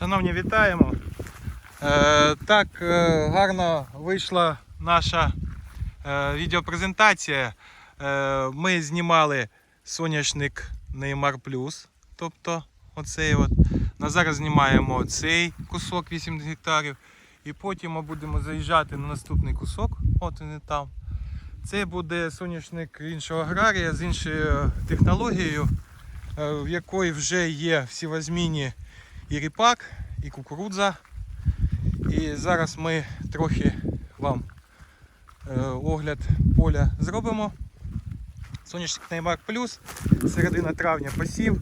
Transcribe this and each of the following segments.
Шановні, вітаємо. Е, так е, гарно вийшла наша е, відеопрезентація. Е, ми знімали соняшник Neymar Plus. Тобто оцей от. На зараз знімаємо цей кусок 8 гектарів. І потім ми будемо заїжджати на наступний кусок. От він і там. Це буде соняшник іншого аграрія з іншою технологією, е, в якої вже є всівозмінні і ріпак, і кукурудза. І зараз ми трохи вам е, огляд поля зробимо. Соняшник Неймак Плюс, середина травня посів.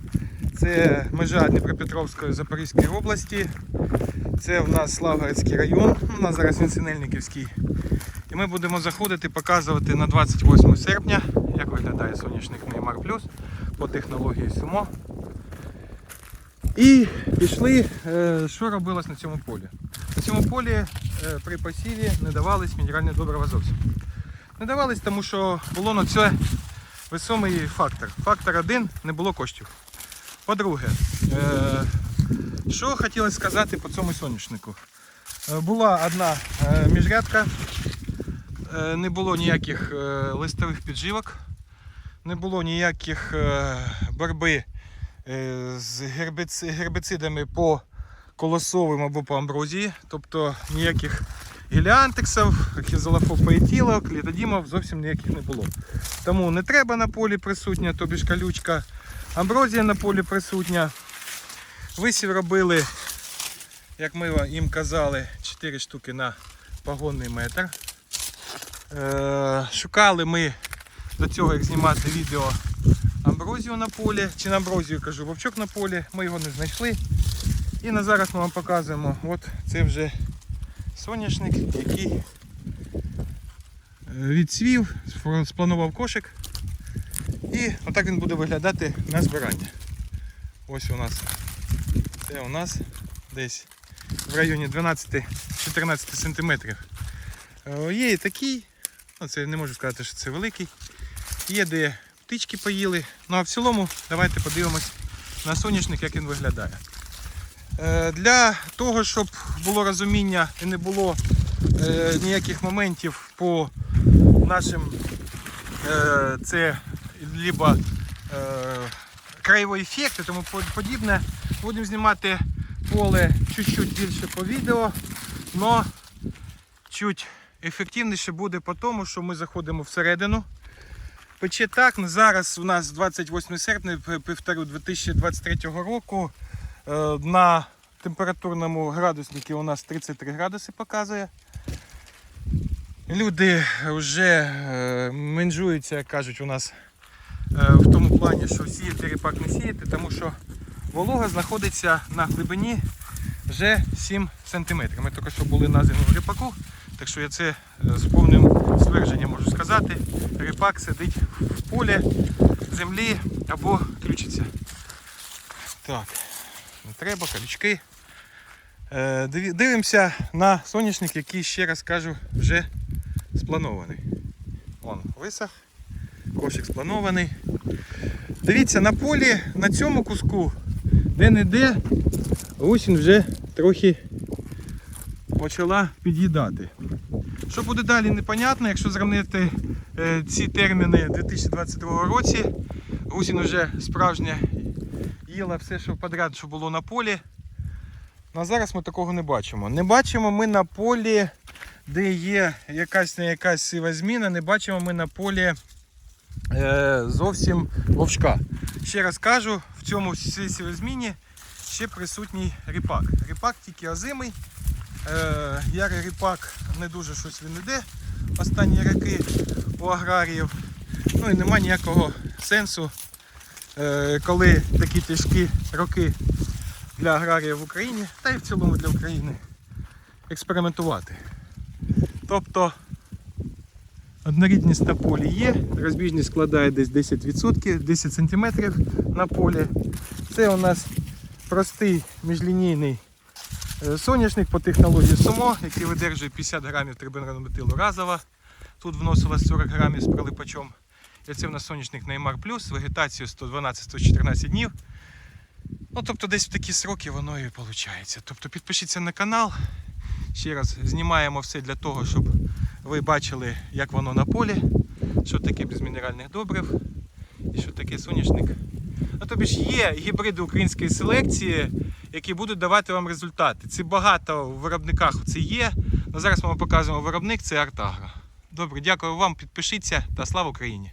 Це межа Дніпропетровської Запорізької області. Це в нас Славгородський район, у нас зараз він Синельниківський. І ми будемо заходити, показувати на 28 серпня, як виглядає соняшник Неймар Плюс по технології Сумо. І пішли, е, що робилось на цьому полі. На цьому полі е, при посіві не давались мінеральні добрива зовсім. Не давались, тому що було на це весомий фактор. Фактор один не було коштів. По-друге, е, що хотілося сказати по цьому соняшнику? Була одна міжрядка, не було ніяких листових підживок, не було ніяких боротьби е, з гербици- гербицидами по колосовим або по амброзії, тобто ніяких гіліантексів, хізолафопоетілок, літодімов зовсім ніяких не було. Тому не треба на полі присутня, тобі ж калючка, амброзія на полі присутня. Висів робили, як ми їм казали, 4 штуки на погонний метр. Е, шукали ми до цього, як знімати відео амброзію на полі, чи на амброзію кажу, вовчок на полі, ми його не знайшли. І на зараз ми вам показуємо, от це вже соняшник, який е, відцвів, сфор- спланував кошик. І отак він буде виглядати на збирання. Ось у нас це у нас десь в районі 12-14 см. Є і такий, ну це не можу сказати, що це великий. Є де птички поїли. Ну а в цілому давайте подивимось на соняшник, як він виглядає. Е, Для того, щоб було розуміння і не було е, ніяких моментів по нашим е, це либо е, краєвий ефект і тому подібне. Будемо знімати поле чуть-чуть більше по відео, але чуть ефективніше буде по тому, що ми заходимо всередину. Пече так, ну, зараз у нас 28 серпня, п- 2023 року. Е, На температурному градуснику у нас 33 градуси показує. Люди вже е, менжуються, як кажуть у нас е, в тому плані, що сіяти ріпак не сіяти, тому що волога знаходиться на глибині вже 7 см. Ми тільки що були на зимовому ріпаку, так що я це е, з повним ствердженням можу сказати. Ріпак сидить в полі, землі або ключиться. Так, не треба, колючки. Е, Дивимося на соняшник, який, ще раз кажу, вже спланований. Вон висох, кошик спланований. Дивіться, на полі, на цьому куску, де-не-де, осінь вже трохи почала під'їдати. Що буде далі, непонятно. Якщо зрівнити е, ці терміни 2022 році, осінь вже справжня їла все, що подряд, що було на полі. Ну, а зараз ми такого не бачимо. Не бачимо ми на полі, де є якась не якась сива зміна, не бачимо ми на полі е, зовсім вовчка. Ще раз кажу, в цьому сівозміні ще присутній ріпак. Ріпак тільки озимий. Е, ярий ріпак не дуже щось він іде останні роки у аграріїв. Ну і нема ніякого сенсу, е, коли такі тяжкі роки для аграріїв в Україні, та й в цілому для України експериментувати. Тобто однорідність на полі є, розбіжність складає десь 10%, 10 см на полі. Це у нас простий міжлінійний соняшник по технології СУМО, який видержує 50 грамів трибенранметилу разово. Тут вносилось 40 грамів з прилипачом. І це в нас соняшник Неймар Плюс, вегетацію 112-114 днів. Ну, тобто десь в такі сроки воно і виходить. Тобто підпишіться на канал. Ще раз знімаємо все для того, щоб ви бачили, як воно на полі, що таке без мінеральних добрив і що таке соняшник. Ну, тобі ж є гібриди української селекції, які будуть давати вам результати. Це багато в виробниках це є. Ну, зараз ми вам показуємо виробник, це Артагра. Добре, дякую вам, підпишіться та слава Україні!